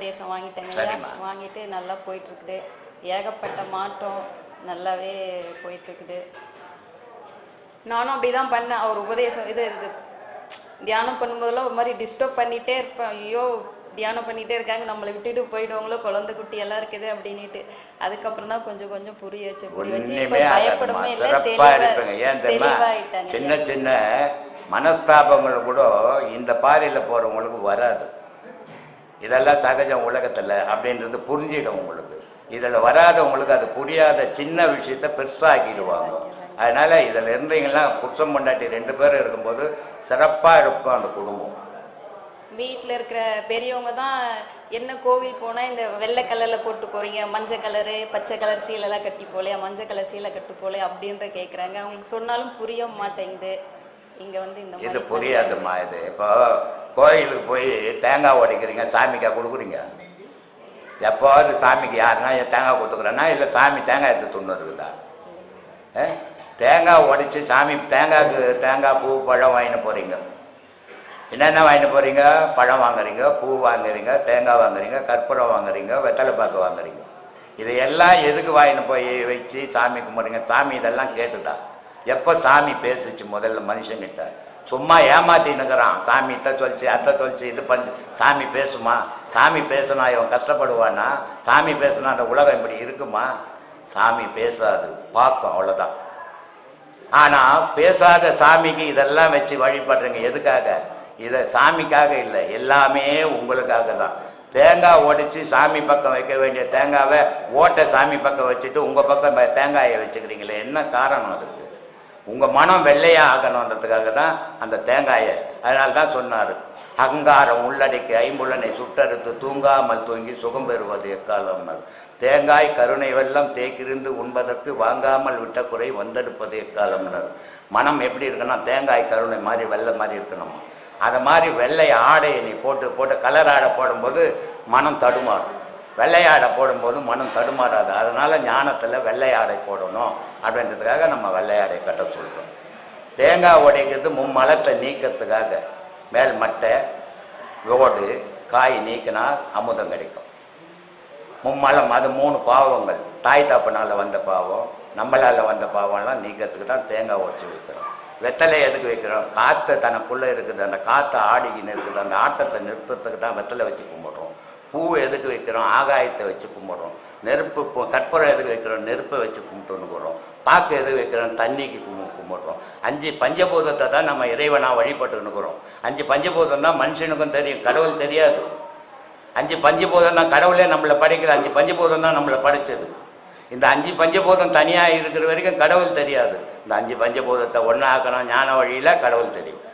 உபதேசம் வாங்கிட்டேங்க. சரிம்மா. வாங்கிட்டு நல்லா போயிட்டு இருக்குது ஏகப்பட்ட மாற்றம் நல்லாவே போயிட்டு இருக்குது நானும் அப்படி தான் பண்ணேன். அவர் உபதேசம் இது இது தியானம் பண்ணும்போதெல்லாம் ஒரு மாதிரி டிஸ்டர்ப் பண்ணிகிட்டே இருப்பேன். ஐயோ தியானம் பண்ணிகிட்டே இருக்காங்க. நம்மளை விட்டுட்டு போயிடுவாங்களோ குழந்தை குட்டி எல்லாம் இருக்குது அப்படின்னுட்டு. அதுக்கப்புறம் தான் கொஞ்சம் கொஞ்சம் புரிய வச்சு புரிய வச்சு பயப்படவே இல்லை சின்ன சின்ன மனஸ்தாபங்கள் கூட இந்த பாதையில் போறவங்களுக்கு வராது. இதெல்லாம் சகஜம் உலகத்தில் அப்படின்றது புரிஞ்சிடும் உங்களுக்கு. இதில் வராதவங்களுக்கு அது புரியாத சின்ன விஷயத்த பெருசாகிடுவாங்க அதனால இதில் இருந்தீங்கன்னா புருஷன் பொண்டாட்டி ரெண்டு பேரும் இருக்கும்போது சிறப்பாக இருக்கும் அந்த குடும்பம். வீட்டில் இருக்கிற பெரியவங்க தான் என்ன கோவில் போனால் இந்த வெள்ளை கலரில் போட்டு போகிறீங்க மஞ்சள் கலரு பச்சை கலர் சீலைலாம் கட்டி போலையா மஞ்சள் கலர் சீலை கட்டு போலையா அப்படின்ற கேட்குறாங்க அவங்களுக்கு சொன்னாலும் புரிய மாட்டேங்குது. இங்கே வந்து இந்த இது மாதிரி புரியாதும்மா இது. இப்போ கோயிலுக்கு போய் தேங்காய் உடைக்கிறீங்க சாமிக்கா கொடுக்குறீங்க? எப்போவாது சாமிக்கு யாருன்னா தேங்காய் கொடுத்துக்குறேன்னா இல்லை சாமி தேங்காய் எடுத்து துண்ணு இருக்குதா? ஏ? தேங்காய் உடைச்சி சாமி தேங்காய்க்கு தேங்காய் பூ பழம் வாங்கிட்டு போகிறீங்க என்னென்ன வாங்கிட்டு போகிறீங்க பழம் வாங்குறீங்க பூ வாங்குறீங்க தேங்காய் வாங்குறீங்க கற்பூரம் வாங்குறீங்க வெத்தலை பாக்கு வாங்குறீங்க. இது எல்லாம் எதுக்கு வாங்கிட்டு போய் வச்சு சாமி கும்பிட்றீங்க? சாமி இதெல்லாம் கேட்டுதா? எப்போ சாமி பேசுச்சு முதல்ல மனுஷங்கிட்ட சும்மா ஏமாத்தின்னுக்கிறான். சாமி இத்த சொல்லிச்சு அத்தை சொல்லிச்சு இது பண்ணி சாமி பேசுமா? சாமி பேசுனா இவன் கஷ்டப்படுவானா? சாமி பேசுனா அந்த உலகம் இப்படி இருக்குமா? சாமி பேசாது. பார்க்கும் அவ்வளோதான் ஆனால் பேசாத சாமிக்கு இதெல்லாம் வச்சு வழிபடுறீங்க. எதுக்காக? இதை சாமிக்காக இல்லை. எல்லாமே உங்களுக்காக தான். தேங்காய் ஓடிச்சு சாமி பக்கம் வைக்க வேண்டிய தேங்காவை ஓட்டை சாமி பக்கம் வச்சுட்டு உங்கள் பக்கம் தேங்காயை வச்சுக்கிறீங்களே. என்ன காரணம் அதுக்கு? உங்கள் மனம் வெள்ளையா ஆகணுன்றதுக்காக தான் அந்த தேங்காயை. அதனால தான் சொன்னார். அகங்காரம் உள்ளடக்கி ஐம்புலனை சுட்டறுத்து தூங்காமல் தூங்கி சுகம் பெறுவது எக்காலம்னார். தேங்காய் கருணை வெள்ளம் தேக்கிருந்து உண்பதற்கு வாங்காமல் விட்ட குறை வந்தெடுப்பது எக்காலம்னார். மனம் எப்படி இருக்குன்னா தேங்காய் கருணை மாதிரி வெள்ளை மாதிரி இருக்கணுமா? அதை மாதிரி வெள்ளை ஆடையை நீ போட்டு போட்டு கலர் ஆடை போடும்போது மனம் தடுமாறும். வெள்ளை ஆடை போடும்போது மனம் தடுமாறாது. அதனால் ஞானத்தில் வெள்ளை ஆடை போடணும் அப்படின்றதுக்காக நம்ம வெள்ளை ஆடை கட்ட சொல்கிறோம் தேங்காய் உடைக்கிறது மும்மலத்தை நீக்கிறதுக்காக. மேல் மட்டை ஓடு காய் நீக்கினா அமுதம் கிடைக்கும். மும்மலம் அது மூணு பாவங்கள். தாய் தாப்பினால் வந்த பாவம் நம்மளால் வந்த பாவம்லாம் நீக்கிறதுக்கு தான் தேங்காய் உடச்சி வைக்கிறோம். வெத்தலை எதுக்கு வைக்கிறோம்? காற்று தனக்குள்ளே இருக்குது. அந்த காற்று ஆடிக்கின்னு இருக்குது. அந்த ஆட்டத்தை நிறுத்தத்துக்கு தான் வெத்தலை வச்சு பூ எதுக்கு வைக்கிறோம்? ஆகாயத்தை வச்சு கும்பிட்றோம். நெருப்பு பூ கற்பூரம் எதுக்கு வைக்கிறோம்? நெருப்பை வச்சு கும்பிட்டுன்னு போகிறோம் பாக்கு எதுக்கு வைக்கிறோம்? தண்ணிக்கு கும்பி கும்பிட்றோம். அஞ்சு பஞ்சபூதத்தை தான் நம்ம இறைவனாக வழிபட்டுன்னுக்குறோம் அஞ்சு பஞ்சபூதம் தான் மனுஷனுக்கும் தெரியும் கடவுள் தெரியாது. அஞ்சு பஞ்சபூதம் தான் கடவுளே நம்மளை படைக்கிற அஞ்சு பஞ்சபூதம் தான் நம்மளை படைச்சது. இந்த அஞ்சு பஞ்சபூதம் தனியாக இருக்கிற வரைக்கும் கடவுள் தெரியாது. இந்த அஞ்சு பஞ்சபூதத்தை ஒன்றாக்கணும் ஞான வழியில் கடவுள் தெரியும்.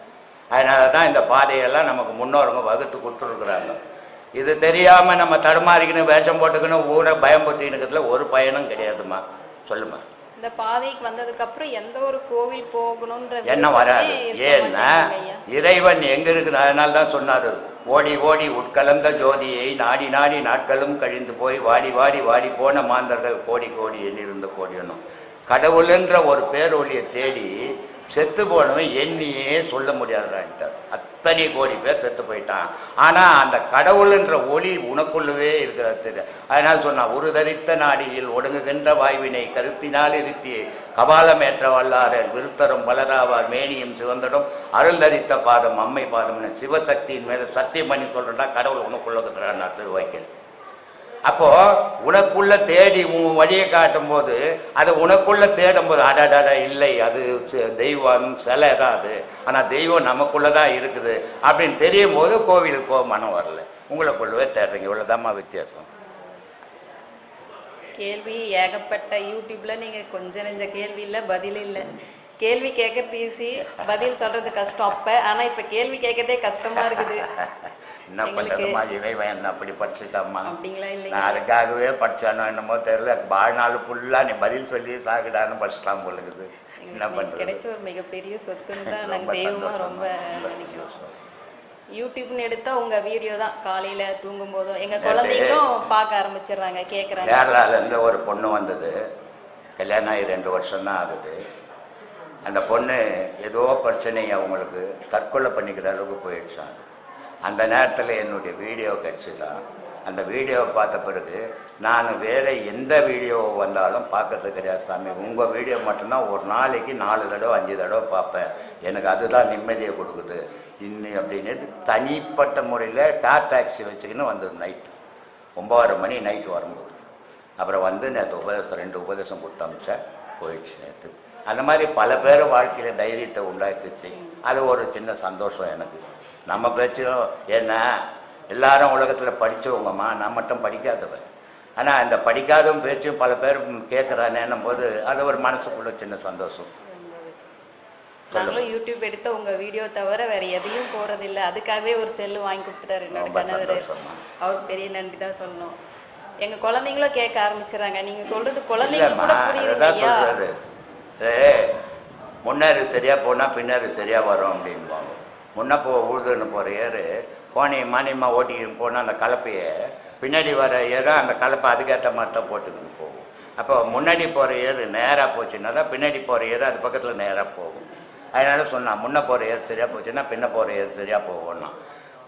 அதனால தான் இந்த பாதையெல்லாம் நமக்கு முன்னோருங்க வகுத்து கொடுத்துருக்குறாங்க. இது தெரியாம நம்ம தடுமாறிக்கணும் வேஷம் போட்டுக்கணும் ஊரை இருக்கிறதுல ஒரு பயனும் கிடையாதும்மா. சொல்லுமா இந்த பாதைக்கு வந்ததுக்கு அப்புறம் எந்த ஒரு கோவில் போகணும்ன்ற என்ன வராது. ஏன்னா. இறைவன் எங்க இருக்குது? அதனால தான் சொன்னாரு. ஓடி ஓடி உட்கலந்த ஜோதியை நாடி நாடி நாட்களும் கழிந்து போய் வாடி வாடி வாடி போன மாந்தர்கள் கோடி கோடி எண்ணிருந்த கோடியனும். கடவுளுன்ற ஒரு பேரொழியை தேடி செத்து போனவன் எண்ணியே சொல்ல முடியாதுடான்ட்டார். எத்தனை கோடி பேர் செத்து போயிட்டான். ஆனால் அந்த கடவுள்ன்ற ஒளி உனக்குள்ளவே இருக்கிறது அதனால் சொன்னால் ஒரு தரித்த நாடியில் ஒடுங்குகின்ற வாய்வினை கருத்தினால் இருத்தி கபாலம் ஏற்ற வல்லாரன் விருத்தரும் பலராவார் மேனியும் சிவந்தடும். அருள் தரித்த பாதம் அம்மை பாதம்னு சிவசக்தியின் மேலே சத்தியம் பண்ணி சொல்கிறேன்னா கடவுள் உனக்குள்ள இருக்கிறான் திருவாய்க்கல் அப்போ உனக்குள்ள தேடி உன் வழியை காட்டும் போது அது உனக்குள்ள தேடும் போது அடடட இல்லை அது தெய்வம் சிலை தான் அது. ஆனா தெய்வம் நமக்குள்ள தான் இருக்குது. அப்படின்னு தெரியும் போது கோவிலுக்கு போக மனம் வரல. உங்களுக்குள்ளவே தேடுறீங்க. இவ்வளவுதாம்மா வித்தியாசம். கேள்வி ஏகப்பட்ட. யூடியூப்ல நீங்க கொஞ்ச நெஞ்ச கேள்வி இல்ல பதில் இல்ல. கேள்வி கேட்கறது ஈஸி பதில் சொல்றது கஷ்டம் அப்ப. ஆனா இப்ப கேள்வி கேட்கறதே கஷ்டமா இருக்குது. என்ன பண்றதுமா இறைவன் என்ன அப்படி படிச்சுட்டாம்மா நான் அதுக்காகவே படிச்சானோ என்னமோ தெரியல. வாழ்நாள் ஃபுல்லா நீ பதில் சொல்லி சாகுடான்னு படிச்சிட்டான் போல இருக்குது. என்ன பண்றது? கிடைச்ச ஒரு மிகப்பெரிய சொத்துன்னு தான் ரொம்ப நாங்க தெய்வமா சந்தோஷம் ரொம்ப சந்தோஷம். யூடியூப்னு எடுத்தா உங்க வீடியோ தான் காலையில தூங்கும் போதும் எங்க குழந்தைங்களும் பார்க்க ஆரம்பிச்சிடுறாங்க கேக்குறாங்க. கேரளால இருந்து ஒரு பொண்ணு வந்தது. கல்யாணம் ஆகி ரெண்டு வருஷம் தான் ஆகுது. அந்த பொண்ணு ஏதோ பிரச்சனை அவங்களுக்கு. தற்கொலை பண்ணிக்கிற அளவுக்கு போயிடுச்சான் அந்த நேரத்தில் என்னுடைய வீடியோ கிடச்சிதான் அந்த வீடியோவை பார்த்த பிறகு நான் வேறு எந்த வீடியோ வந்தாலும் பார்க்கறது கிடையாது சாமி. உங்கள் வீடியோ மட்டும்தான் ஒரு நாளைக்கு நாலு தடவை அஞ்சு தடவை பார்ப்பேன். எனக்கு அதுதான் நிம்மதியை கொடுக்குது. இன்னி அப்படின்னு தனிப்பட்ட முறையில் கார் டாக்ஸி வச்சுக்கின்னு வந்தது நைட்டு ஒம்பதரை மணி நைட்டு வரும்போது. அப்புறம் வந்து நேற்று உபதேசம் ரெண்டு உபதேசம் கொடுத்து அமிச்சேன். போயிடுச்சு நேற்று அந்த மாதிரி பல பேர் வாழ்க்கையில் தைரியத்தை உண்டாக்கிச்சு. அது ஒரு சின்ன சந்தோஷம் எனக்கு. நம்ம பேச்சும் ஏன்னா எல்லாரும் உலகத்தில் படித்தவங்கம்மா நான் மட்டும் படிக்காதவன். ஆனால் அந்த படிக்காதவன் பேச்சும் பல பேர் கேட்குறானேன்னும் போது அது ஒரு மனசுக்குள்ள சின்ன சந்தோஷம். நாங்களும் யூடியூப் எடுத்த உங்க வீடியோ தவிர வேற எதையும் போறதில்ல. அதுக்காகவே ஒரு செல்லு வாங்கி கொடுத்துட்டாரு என்னோட கணவர். அவருக்கு பெரிய நன்றி தான் சொல்லணும். எங்க குழந்தைங்களும் கேட்க ஆரம்பிச்சிடுறாங்க நீங்க சொல்றது இல்லைம்மா கூட புரியுது அதுதான் சரியாக போனால் ஏ சரியாக வரும் அப்படின்பாங்க. முன்ன போ உழுதுன்னு போகிற ஏறு கோணி மானியமாக ஓட்டிக்கின்னு போனால் அந்த கலப்பையை பின்னாடி வர ஏறு அந்த கலப்பை அதுக்கேற்ற மாதிரி தான் போட்டுக்கின்னு போகும். அப்போ முன்னாடி போகிற ஏறு நேராக போச்சுன்னா தான் பின்னாடி போகிற ஏறு அது பக்கத்தில் நேராக போகும். அதனால சொன்னால் முன்ன போகிற ஏறு சரியாக போச்சுன்னா பின்ன போகிற ஏறு சரியாக போகும்னா.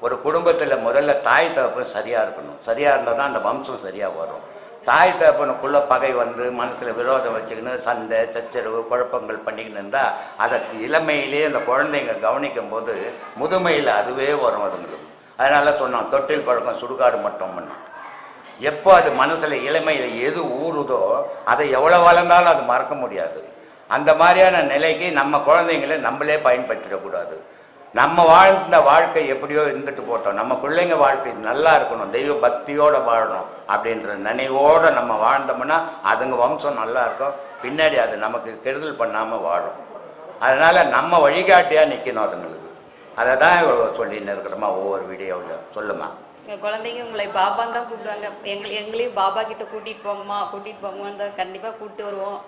ஒரு குடும்பத்தில் முதல்ல தாய் தகப்பு சரியாக இருக்கணும். சரியாக இருந்தால் தான் அந்த வம்சம் சரியாக வரும். தாய் தகப்பனுக்குள்ள பகை வந்து மனசுல விரோதம் வச்சுக்கின்னு சண்டை சச்சரவு குழப்பங்கள் பண்ணிக்கின்னு இருந்தா அதை இளமையிலேயே அந்த குழந்தைங்க கவனிக்கும் போது முதுமையில் அதுவே வரும் அதுங்களுக்கு அதனால சொன்னோம் தொட்டில் பழக்கம் சுடுகாடு மட்டும் எப்போ அது மனசுல இளமையில எது ஊறுதோ அதை எவ்வளவு வளர்ந்தாலும் அது மறக்க முடியாது. அந்த மாதிரியான நிலைக்கு நம்ம குழந்தைங்களை நம்மளே பயன்படுத்திடக்கூடாது. நம்ம வாழ்ந்த வாழ்க்கை எப்படியோ இருந்துட்டு போட்டோம். நம்ம பிள்ளைங்க வாழ்க்கை நல்லா இருக்கணும். தெய்வ பக்தியோட வாழணும் அப்படின்ற நினைவோடு நம்ம வாழ்ந்தோம்னா அதுங்க வம்சம் நல்லா இருக்கும். பின்னாடி அது நமக்கு கெடுதல் பண்ணாமல் வாழும். அதனால நம்ம வழிகாட்டியாக நிற்கணும் அதுங்களுக்கு. அதை தான் சொல்லின்னு இருக்கிறோமா ஒவ்வொரு வீடியோவில் சொல்லுமா? எங்க குழந்தைங்க உங்களை பாபான்னு தான் கூப்பிடுவாங்க. எங்களை எங்களையும் பாபா கிட்ட கூட்டிட்டு போங்கம்மா கூட்டிட்டு போங்கன்னு தான் கண்டிப்பா கூட்டிட்டு வருவோம்.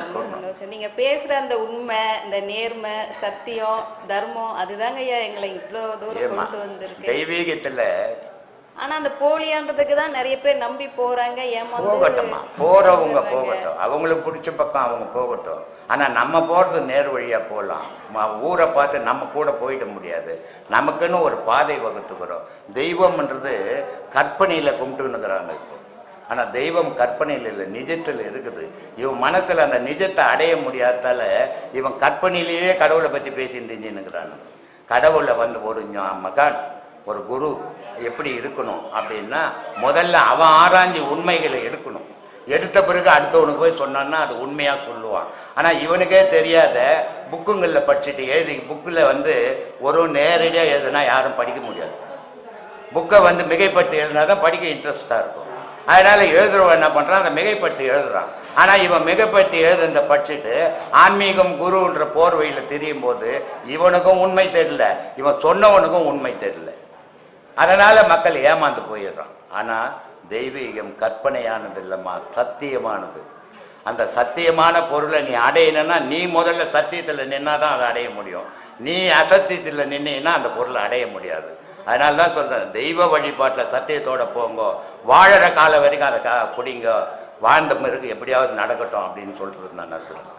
ரொம்ப. சந்தோஷம். நீங்க பேசுற அந்த உண்மை இந்த நேர்மை சத்தியம் தர்மம் அதுதாங்க ஐயா எங்களை இவ்வளோ தூரம் கொண்டு வந்திருக்கு. தெய்வீகத்துல ஆனா அந்த போலியான்றதுக்கு தான் நிறைய பேர் நம்பி போறாங்க ஏமாந்து போகட்டும்மா போறவங்க போறாங்க. போகட்டும். அவங்களுக்கு பிடிச்ச பக்கம் அவங்க போகட்டும். ஆனா நம்ம போறது நேர் வழியா போகலாம். ஊரை பார்த்து நம்ம கூட போயிட முடியாது. நமக்குன்னு ஒரு பாதை வகுத்துக்கிறோம். தெய்வம்ன்றது கற்பனையில கும்பிட்டுன்னுக்குறாங்க இப்போ. ஆனா தெய்வம் கற்பனையில் இல்லை நிஜத்தில் இருக்குது. இவன் மனசுல அந்த நிஜத்தை அடைய முடியாதால இவன் கற்பனையிலேயே கடவுளை பத்தி பேசிட்டு தெரிஞ்சுன்னுக்குறான் கடவுளை வந்து ஒரு மகான். ஒரு குரு எப்படி இருக்கணும் அப்படின்னா முதல்ல அவன் ஆராய்ஞ்சு உண்மைகளை எடுக்கணும். எடுத்த பிறகு அடுத்தவனுக்கு போய் சொன்னான்னா அது உண்மையாக சொல்லுவான். ஆனால் இவனுக்கே தெரியாத புக்குங்களில் படிச்சுட்டு எழுதி புக்கில் வந்து ஒரு நேரடியாக எழுதுனா யாரும் படிக்க முடியாது. புக்கை வந்து மிகைப்பட்டு எழுதினா தான் படிக்க இன்ட்ரெஸ்டாக இருக்கும். அதனால் எழுதுறவன் என்ன பண்ணுறான் அதை மிகைப்பட்டு எழுதுறான். ஆனால் இவன் மிகைப்பட்டு எழுதுனத படிச்சுட்டு ஆன்மீகம் குருன்ற போர்வையில் தெரியும் போது இவனுக்கும் உண்மை தெரியல. இவன் சொன்னவனுக்கும் உண்மை தெரியல. அதனால மக்கள் ஏமாந்து போயிடுறான். ஆனால் தெய்வீகம் கற்பனையானது இல்லைம்மா சத்தியமானது. அந்த சத்தியமான பொருளை நீ அடையணும்னா நீ முதல்ல சத்தியத்தில் நின்னா தான் அதை அடைய முடியும். நீ அசத்தியத்தில் நின்னீன்னா அந்த பொருளை அடைய முடியாது. அதனால தான் சொல்கிறேன் தெய்வ வழிபாட்டில் சத்தியத்தோட போங்கோ. வாழற காலம் வரைக்கும் அதை கா பிடிங்க வாழ்ந்த பிறகு எப்படியாவது நடக்கட்டும் அப்படின்னு சொல்லிட்டு நான் சொல்கிறேன்